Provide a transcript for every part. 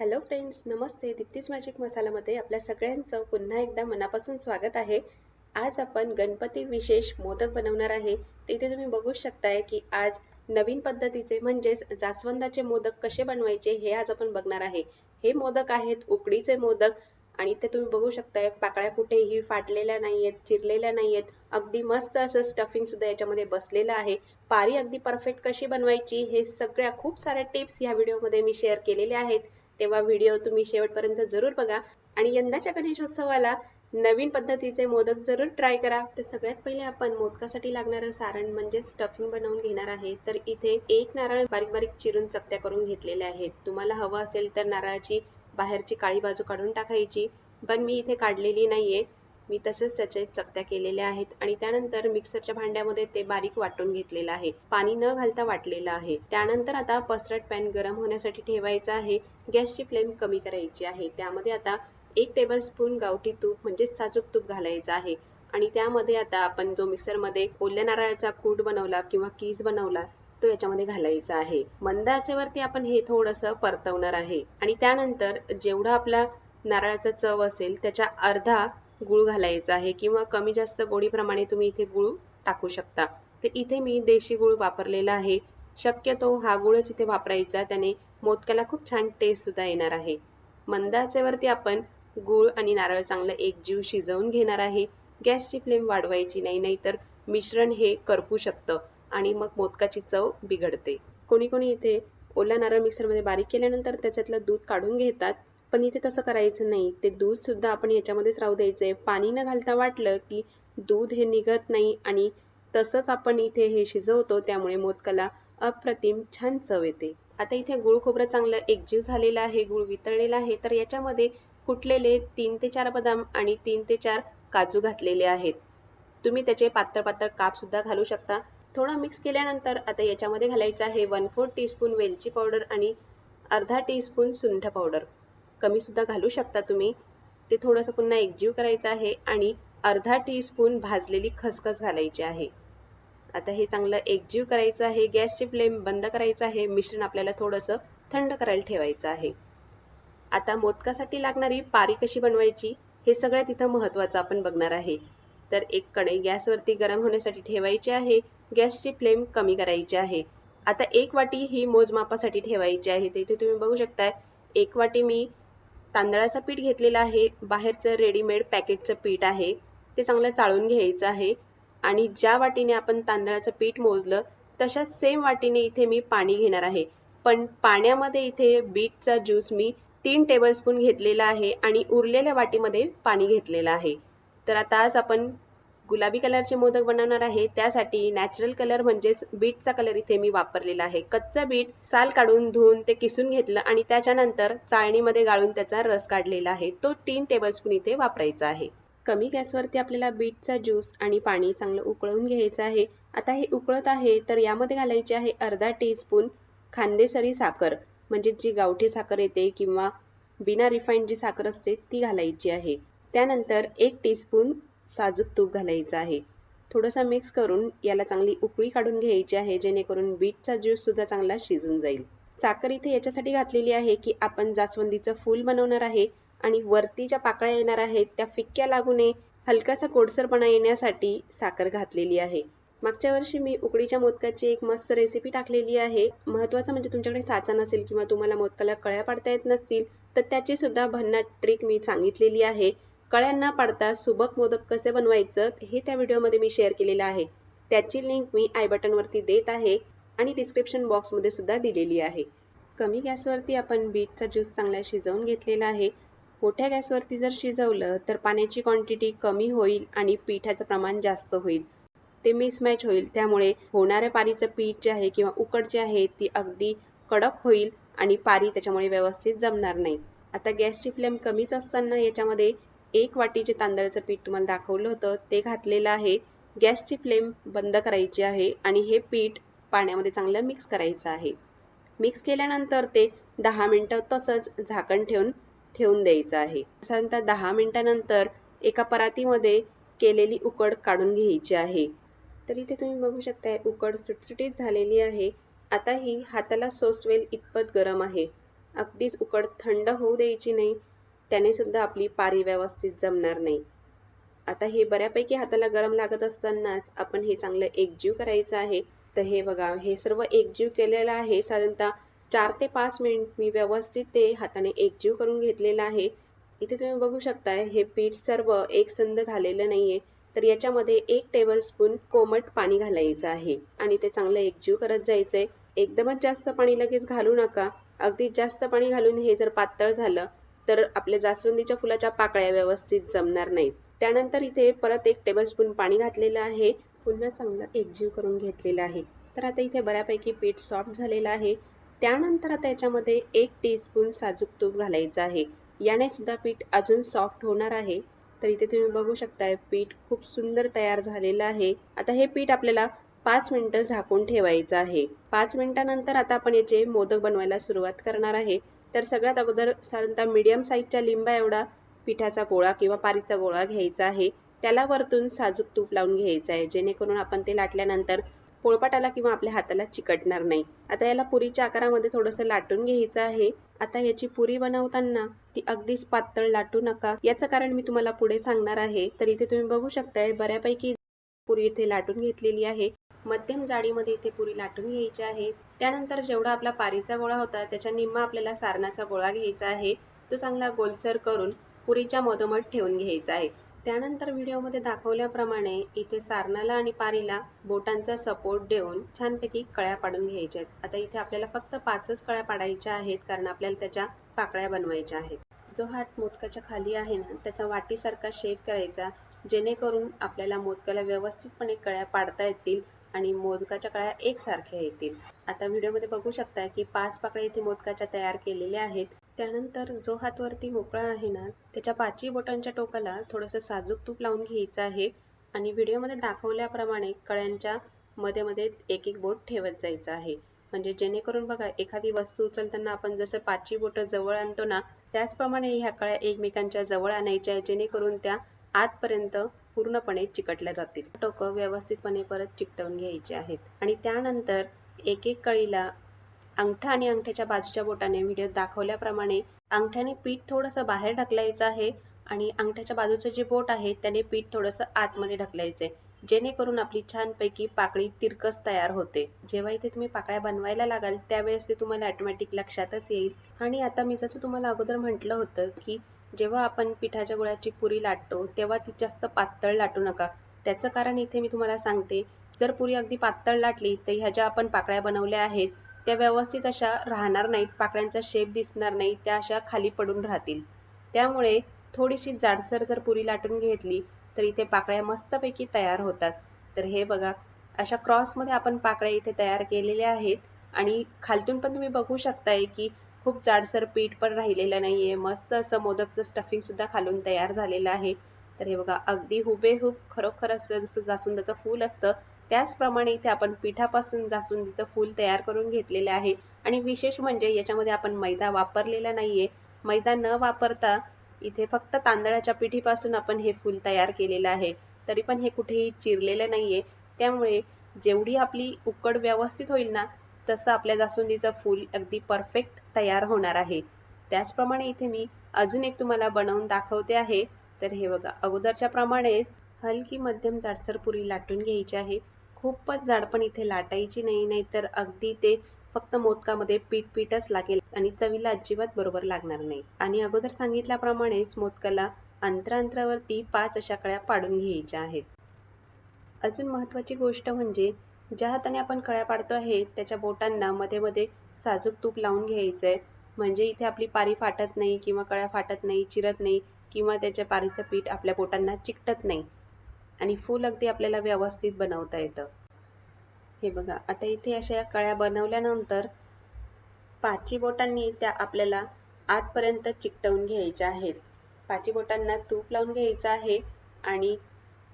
Hello friends नमस्ते. दिप्तीज magic मसालामध्ये आपल्या सगळ्यांचं पुन्हा एकदा मनापासून स्वागत आहे. आज आपण गणपती विशेष मोदक बनवणार आहे. तिथे तुम्ही बघू शकताय की आज नवीन पद्धतीचे म्हणजेच जास्वंदाचे मोदक कसे बनवायचे हे आज आपण बघणार आहे. हे मोदक आहेत उकडीचे मोदक आणि ते तुम्ही बघू शकताय पाकळ्या कुठेही फाटलेल्या नाहीयेत चिरलेल्या नाहीयेत. अगदी मस्त असं स्टफिंग सुद्धा याच्यामध्ये बसलेलं आहे. पारी अगदी परफेक्ट कशी बनवायची हे सगळ्या खूप साऱ्या टिप्स या व्हिडिओमध्ये मी शेअर केलेल्या आहेत. तेव्हा व्हिडिओ तुम्ही शेवटपर्यंत जरूर बघा. आणि यंदाच्या गणेशोत्सवाला नवीन पद्धतीचे मोदक जरूर ट्राय करा. तर सगळ्यात पहिले आपण मोदकासाठी लागणारं सारण म्हणजे स्टफिंग बनवून घेणार आहे. तर इथे एक नारळ बारीक बारीक चिरून चकत्या करून घेतलेल्या आहेत. तुम्हाला हवं असेल तर नारळाची बाहेरची काळी बाजू काढून टाकायची. पण मी इथे काढलेली नाहीये. मी तसेच त्याचे चकत्या केलेल्या आहेत आणि त्यानंतर मिक्सरच्या भांड्यामध्ये ते बारीक वाटून घेतलेलं आहे. पाणी न घालता वाटलेलं आहे. त्यानंतर आता पसरट पॅन गरम होण्यासाठी ठेवायचा आहे. गॅसची फ्लेम कमी करायची आहे. त्यामध्ये आता एक टेबल स्पून गावठी तूप म्हणजेच साजूक तूप घालायचं आहे. आणि त्यामध्ये आता आपण जो मिक्सरमध्ये ओल्या नारळाचा कूट बनवला किंवा कीज बनवला तो याच्यामध्ये घालायचा आहे. मंद आचेवरती आपण हे थोडंसं परतवणार आहे. आणि त्यानंतर जेवढा आपला नारळाचा चव असेल त्याच्या अर्धा गुळ घालायचा आहे किंवा कमी जास्त गोडीप्रमाणे तुम्ही इथे गुळ टाकू शकता. तर इथे मी देशी गुळ वापरलेला आहे. शक्यतो हा गुळच इथे वापरायचा. त्याने मोदकाला खूप छान टेस्ट सुद्धा येणार आहे. मंदाचेवरती आपण गुळ आणि नारळ चांगलं एकजीव शिजवून घेणार आहे. गॅसची फ्लेम वाढवायची नाही नाहीतर मिश्रण हे करपू शकतं आणि मग मोदकाची चव बिघडते. कोणी कोणी इथे ओला नारळ मिक्सरमध्ये बारीक केल्यानंतर त्याच्यातलं दूध काढून घेतात. पण इथे तसं करायचं नाही. ते दूध सुद्धा आपण याच्यामध्येच राहू द्यायचं आहे पाणी न घालता वाटलं की दूध हे निघत नाही आणि तसंच आपण इथे हे शिजवतो त्यामुळे मोदकाला अप्रतिम छान चव येते. आता इथे गुळ खोबरं चांगलं एकजीव झालेलं आहे गुळ वितळलेला आहे. तर याच्यामध्ये कुटलेले तीन ते चार बदाम आणि तीन ते चार काजू घातलेले आहेत. तुम्ही त्याचे पातळ पातळ काप सुद्धा घालू शकता. थोडं मिक्स केल्यानंतर आता याच्यामध्ये घालायचं आहे वन फोर्थ टीस्पून वेलची पावडर आणि अर्धा टीस्पून सुंठ पावडर कमी सुद्धा घालू शकता तुम्ही. ते थोडंसं पुन्हा एकजीव करायचं आहे आणि अर्धा टीस्पून भाजलेली खसखस घालायची आहे. आता हे चांगलं एकजीव करायचं आहे. गॅसची फ्लेम बंद करायचं आहे. मिश्रण आपल्याला थोडंसं थंड करायला ठेवायचं आहे. आता मोदकासाठी लागणारी पारी कशी बनवायची हे सगळ्यात इथं महत्वाचं आपण बघणार आहे. तर एक कढई गॅसवरती गरम होण्यासाठी ठेवायची आहे. गॅसची फ्लेम कमी करायची आहे. आता एक वाटी ही मोजमापासाठी ठेवायची आहे. तर इथे तुम्ही बघू शकताय एक वाटी मी तांदळाचं पीठ घेतलेलं आहे. बाहेरचं रेडीमेड पॅकेटचं पीठ आहे. ते चांगलं चाळून घ्यायचं आहे. आणि ज्या वाटीने आपण तांदळाचं पीठ मोजलं तशाच सेम वाटीने इथे मी पाणी घेणार आहे. पण पाण्यामध्ये इथे बीटचा ज्यूस मी तीन टेबलस्पून घेतलेला आहे आणि उरलेल्या वाटीमध्ये पाणी घेतलेलं आहे. तर आता आज आपण गुलाबी कलरचे मोदक बनवणार आहे. त्यासाठी नॅचरल कलर म्हणजेच बीटचा कलर इथे मी वापरलेला आहे. कच्चं बीट साल काढून धुवून ते किसून घेतलं आणि त्याच्यानंतर चाळणीमध्ये गाळून त्याचा रस काढलेला आहे. तो तीन टेबलस्पून इथे वापरायचा आहे. कमी गॅसवरती आपल्याला बीटचा ज्यूस आणि पाणी चांगलं उकळून घ्यायचं आहे. आता हे उकळत आहे तर यामध्ये घालायचे आहे अर्धा टीस्पून खांदेसरी साखर म्हणजे जी गावठी साखर येते किंवा बिना रिफाईंड जी साखर असते ती घालायची आहे. त्यानंतर एक टीस्पून साजूक तूप घालायचं आहे. थोडंसं मिक्स करून याला चांगली उकळी काढून घ्यायची आहे जेणेकरून बीटचा ज्यूससुद्धा चांगला शिजून जाईल. साखर इथे याच्यासाठी घातलेली आहे की आपण जास्वंदीचं फूल बनवणार आहे आणि वरती ज्या पाकळ्या येणार आहेत त्या फिक्क्या लागू नये. हलकासा कोडसरपणा येण्यासाठी साखर घातलेली आहे. मागच्या वर्षी मी उकडीच्या मोदकाची एक मस्त रेसिपी टाकलेली आहे. महत्वाचं म्हणजे तुमच्याकडे साचा नसेल किंवा तुम्हाला मोदकाला कळ्या पाडता येत नसतील तर त्याची सुद्धा भन्नाट ट्रिक मी सांगितलेली आहे. कळ्या न पाडता सुबक मोदक कसे बनवायचं हे त्या व्हिडिओमध्ये मी शेअर केलेलं आहे. त्याची लिंक मी आय बटनवरती देत आहे आणि डिस्क्रिप्शन बॉक्समध्ये सुद्धा दिलेली आहे. कमी गॅसवरती आपण बीटचा ज्यूस चांगला शिजवून घेतलेला आहे. मोठ्या गॅसवरती जर शिजवलं तर पाण्याची क्वांटिटी कमी होईल आणि पिठाचं प्रमाण जास्त होईल. ते मिसमॅच होईल. त्यामुळे होणाऱ्या पारीचं पीठ जे आहे किंवा उकड जी आहे ती अगदी कडक होईल आणि पारी त्याच्यामुळे व्यवस्थित जमणार नाही. आता गॅसची फ्लेम कमीच असताना याच्यामध्ये एक वाटी जे तांदळाचं पीठ तुम्हाला दाखवलं होतं ते घातलेलं आहे. गॅसची फ्लेम बंद करायची आहे आणि हे पीठ पाण्यामध्ये चांगलं मिक्स करायचं आहे. मिक्स केल्यानंतर ते दहा मिनटं तसंच झाकण ठेवून ठेवून द्यायचं आहे. साधारणतः दहा मिनटानंतर एका परातीमध्ये केलेली उकड काढून घ्यायची आहे. तर इथे तुम्ही बघू शकताय उकड सुटसुटीत झालेली आहे. आता ही हाताला सोसवेल इतपत गरम आहे. अगदीच उकड थंड होऊ द्यायची नाही. त्याने सुद्धा आपली पारी व्यवस्थित जमणार नाही. आता हे बऱ्यापैकी हाताला गरम लागत असतानाच आपण हे चांगलं एकजीव करायचं आहे. तर हे बघा हे सर्व एकजीव केलेलं आहे. साधारणतः चार ते पाच मिनिट मी व्यवस्थित ते हाताने एकजीव करून घेतलेलं आहे. इथे तुम्ही बघू शकताय हे पीठ सर्व एकसंध झालेलं नाहीये. तर याच्यामध्ये एक टेबलस्पून कोमट पाणी घालायचं आहे. आणि ते चांगलं एकजीव करत जायचंय. एकदमच जास्त पाणी लगेच घालू नका. अगदी जास्त पाणी घालून हे जर पातळ झालं तर आपल्या जास्वंदीच्या फुलाच्या पाकळ्या व्यवस्थित जमणार नाहीत. त्यानंतर इथे परत एक टेबलस्पून पाणी घातलेलं आहे. पुन्हा चांगलं एकजीव करून घेतलेलं आहे. तर आता इथे बऱ्यापैकी पीठ सॉफ्ट झालेलं आहे. त्यानंतर आता याच्यामध्ये एक टीस्पून साजूक तूप घालायचं आहे. याने सुद्धा पीठ अजून सॉफ्ट होणार आहे. तर इथे तुम्ही बघू शकताय पीठ खूप सुंदर तयार झालेलं आहे. आता हे पीठ आपल्याला पाच मिनिटं झाकून ठेवायचं आहे. पाच मिनिटानंतर आता आपण याचे मोदक बनवायला सुरुवात करणार आहे. तर सगळ्यात अगोदर साधारणतः मीडियम साईजच्या लिंबा एवढा पिठाचा गोळा किंवा पारीचा गोळा घ्यायचा आहे. त्याला वरतून साजूक तूप लावून घ्यायचं आहे. जेणेकरून आपण ते लाटल्यानंतर पोळपाटाला किंवा आपल्या हाताला चिकटणार नाही. आता याला पुरीच्या आकारामध्ये थोडंसं लाटून घ्यायचं आहे. आता याची पुरी बनवताना ती अगदीच पातळ लाटू नका. याचं कारण मी तुम्हाला पुढे सांगणार आहे. तर इथे तुम्ही बघू शकताय बऱ्यापैकी पुरी इथे लाटून घेतलेली आहे. मध्यम जाडीमध्ये इथे पुरी लाटून घ्यायची आहे. त्यानंतर जेवढा आपला पारीचा गोळा होता त्याच्या निम्मा आपल्याला सारणाचा गोळा घ्यायचा आहे. तो चांगला गोलसर करून पुरीच्या मधोमध ठेवून घ्यायचा आहे. त्यानंतर व्हिडिओमध्ये दाखवल्याप्रमाणे इथे सारणाला आणि पारीला बोटांचा सपोर्ट देऊन छानपैकी कळ्या पाडून घ्यायच्या आहेत. आता इथे आपल्याला फक्त पाचच कळ्या पाडायच्या आहेत कारण आपल्याला त्याच्या पाकळ्या बनवायच्या आहेत. जो हात मोदकाच्या खाली आहे ना त्याचा वाटीसारखा शेप करायचा. जेणेकरून आपल्याला मोदकाला व्यवस्थितपणे कळ्या पाडता येतील आणि मोदकाच्या कळ्या एकसारख्या येतील. आता व्हिडिओमध्ये बघू शकता की पाच पाकळ्या इथे मोदकाच्या तयार केलेल्या आहेत. त्यानंतर जो हात वरती मोकळा आहे ना त्याच्या पाचही बोटांच्या टोकाला थोडंसं साजूक तूप लावून घ्यायचं आहे आणि व्हिडिओमध्ये दाखवल्याप्रमाणे कळ्यांच्या मध्ये मध्ये एक एक बोट ठेवत जायचं आहे. म्हणजे जेणेकरून बघा एखादी वस्तू उचलताना आपण जसं पाचही बोटं जवळ आणतो ना त्याचप्रमाणे ह्या कळ्या एकमेकांच्या जवळ आणायच्या जेणेकरून त्या आतपर्यंत पूर्णपणे चिकटल्या जातील. टोकं व्यवस्थितपणे परत चिकटवून घ्यायचे आहेत. आणि त्यानंतर एक एक कळीला अंगठा आणि अंगठ्याच्या बाजूच्या बोटाने व्हिडिओ दाखवल्याप्रमाणे अंगठ्याने पीठ थोडंसं बाहेर ढकलायचं आहे आणि अंगठ्याच्या बाजूचं जे बोट आहे त्याने पीठ थोडंसं आतमध्ये ढकलायचं आहे जेणेकरून आपली छानपैकी पाकळी तिरकस तयार होते. जेव्हा इथे तुम्ही पाकळ्या बनवायला लागाल त्यावेळेस ते तुम्हाला ऑटोमॅटिक लक्षातच येईल. आणि आता मी जसं तुम्हाला अगोदर म्हटलं होतं की जेव्हा आपण पिठाच्या गुळाची पुरी लाटतो तेव्हा ती जास्त पातळ लाटू नका. त्याचं कारण इथे मी तुम्हाला सांगते. जर पुरी अगदी पातळ लाटली तर ह्या ज्या आपण पाकळ्या बनवल्या आहेत त्या व्यवस्थित अशा राहणार नाहीत पाकळ्यांचा शेप दिसणार नाही त्या अशा खाली पडून राहतील. त्यामुळे थोडीशी जाडसर जर पुरी लाटून घेतली तर इथे पाकळ्या मस्तपैकी तयार होतात. तर हे बघा अशा क्रॉसमध्ये आपण पाकळ्या इथे तयार केलेल्या आहेत. आणि खालतून पण तुम्ही बघू शकताय की खूप जाडसर पीठ पण राहिलेलं नाहीये. मस्त असं मोदकचं स्टफिंग सुद्धा खालून तयार झालेलं आहे. तर हे बघा अगदी हुबेहूब खरोखर असं जसं जास्वंदाचं फूल असतं त्याचप्रमाणे इथे आपण पिठापासून जास्वंदीचं फूल तयार करून घेतलेले आहे. आणि विशेष म्हणजे याच्यामध्ये आपण मैदा वापरलेला नाहीये. मैदा न वापरता इथे फक्त तांदळाच्या पिठीपासून आपण हे फूल तयार केलेलं आहे. तरी पण हे कुठेही चिरलेलं नाहीये. त्यामुळे जेवढी आपली उकड व्यवस्थित होईल ना तसं आपल्या जास्वंदीचं फूल अगदी परफेक्ट तयार होणार आहे. त्याचप्रमाणे इथे मी अजून एक तुम्हाला बनवून दाखवते आहे. तर हे बघा अगोदरच्या प्रमाणेच हलकी मध्यम जाडसर पुरी लाटून घ्यायची आहे. खूपच जाड पण इथे लाटायची नाही नाहीतर अगदी ते फक्त मोदकामध्ये पीठ पीठच लागेल आणि चवीला अजिबात बरोबर लागणार नाही. आणि अगोदर सांगितल्याप्रमाणेच मोदकाला अंतरांतरावरती पाच अशा कळ्या पाडून घ्यायच्या आहेत. अजून महत्वाची गोष्ट म्हणजे ज्या हाताने आपण कळ्या पाडतो आहे त्याच्या बोटांना मध्ये मध्ये साजूक तूप लावून घ्यायचंय. म्हणजे इथे आपली पारी फाटत नाही किंवा कळ्या फाटत नाही चिरत नाही किंवा त्याच्या पारीचं पीठ आपल्या बोटांना चिकटत नाही. आणि फूल अगदी आपल्याला व्यवस्थित बनवता येतं. हे बघा आता इथे अशा कळ्या बनवल्यानंतर पाची बोटांनी त्या आपल्याला आतपर्यंत चिकटवून घ्यायच्या आहेत. पाची बोटांना तूप लावून घ्यायचं आहे आणि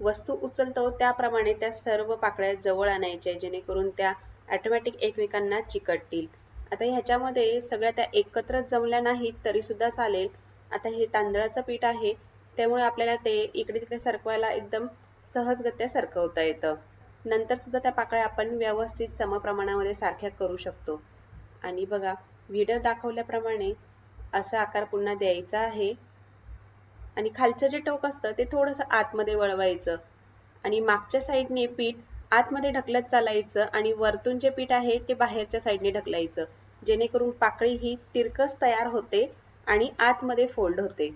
वस्तू उचलतो त्याप्रमाणे त्या सर्व पाकळ्या जवळ आणायच्या जेणेकरून त्या ऑटोमॅटिक एकमेकांना चिकटतील. आता ह्याच्यामध्ये सगळ्या त्या एकत्र जमल्या नाहीत तरी सुद्धा चालेल. आता हे तांदळाचं पीठ आहे त्यामुळे आपल्याला ते इकडे तिकडे सरकवायला एकदम सहजगत्या सरकवता येतं. नंतर सुद्धा त्या पाकळ्या आपण व्यवस्थित समप्रमाणामध्ये सारख्या करू शकतो. आणि बघा व्हिडिओ दाखवल्याप्रमाणे असा आकार पुन्हा द्यायचा आहे. आणि खालचं जे टोक असतं ते थोडंसं आतमध्ये वळवायचं. आणि मागच्या साईडने पीठ आतमध्ये ढकलत चालायचं आणि वरतून जे पीठ आहे ते बाहेरच्या साईडने ढकलायचं. जेणेकरून पाकळी ही तिरकस तयार होते आणि आतमध्ये फोल्ड होते.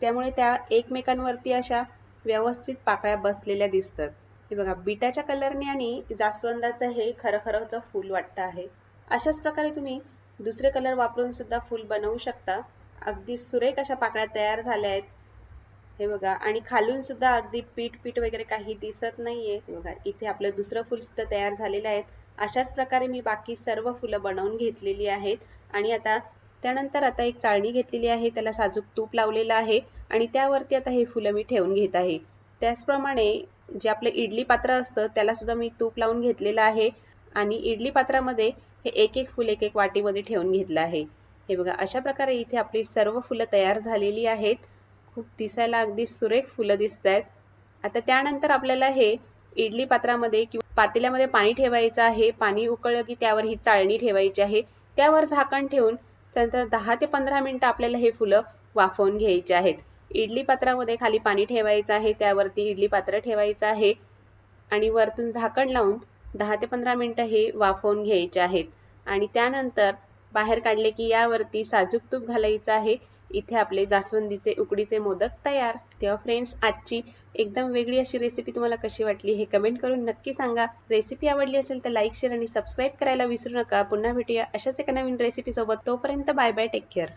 त्यामुळे त्या एकमेकांवरती अशा व्यवस्थित पाकळ्या बसलेल्या दिसतात. हे बघा बिटाच्या कलरने आणि जास्वंदाचं हे खरं खरंच फूल वाटतं आहे. अशाच प्रकारे तुम्ही दुसरे कलर वापरून सुद्धा फूल बनवू शकता. अगदी सुरेख अशा पाकळ्या तयार झाल्या आहेत. हे बघा आणि खालून सुद्धा अगदी पीठ पीठ वगैरे काही दिसत नाहीये. बघा इथे आपलं दुसरं फुल सुद्धा तयार झालेलं आहे. अशाच प्रकारे मी बाकी सर्व फुलं बनवून घेतलेली आहेत. आणि आता त्यानंतर आता एक चाळणी घेतलेली आहे त्याला साजूक तूप लावलेलं आहे. आणि त्यावरती आता हे फुलं मी ठेवून घेत आहे. त्याचप्रमाणे जे आपलं इडली पात्र असतं त्याला सुद्धा मी तूप लावून घेतलेलं आहे. आणि इडली पात्रामध्ये हे एक एक फुल एक एक वाटीमध्ये ठेवून घेतलं आहे. हे बघा अशा प्रकारे इथे आपली सर्व फुलं तयार झालेली आहेत. खूप दिसायला अगदी सुरेख फुलं दिसत आहेत आता त्यानंतर आपल्याला हे इडली पात्रामध्ये किंवा पातेल्यामध्ये पाणी ठेवायचं आहे. पाणी उकळलं की त्यावर ही चाळणी ठेवायची आहे. त्यावर झाकण ठेवून नंतर दहा ते पंधरा मिनटं आपल्याला हे फुलं वाफवून घ्यायची आहेत. इडली पात्रामध्ये खाली पाणी ठेवायचं आहे. त्यावरती इडली पात्र ठेवायचं आहे. आणि वरतून झाकण लावून दहा ते पंधरा मिनिटं हे वाफवून घ्यायचे आहेत. आणि त्यानंतर बाहेर काढले की यावरती साजूक तूप घालायचं आहे. इथे आपले जास्वंदीचे उकडीचे मोदक तयार. तेव्हा फ्रेंड्स आजची एकदम वेगळी अशी रेसिपी तुम्हाला कशी वाटली हे कमेंट करून नक्की सांगा. रेसिपी आवडली असेल तर लाईक शेअर आणि सबस्क्राईब करायला विसरू नका. पुन्हा भेटूया अशाच एका नवीन रेसिपी सोबत. तोपर्यंत बाय बाय टेक केअर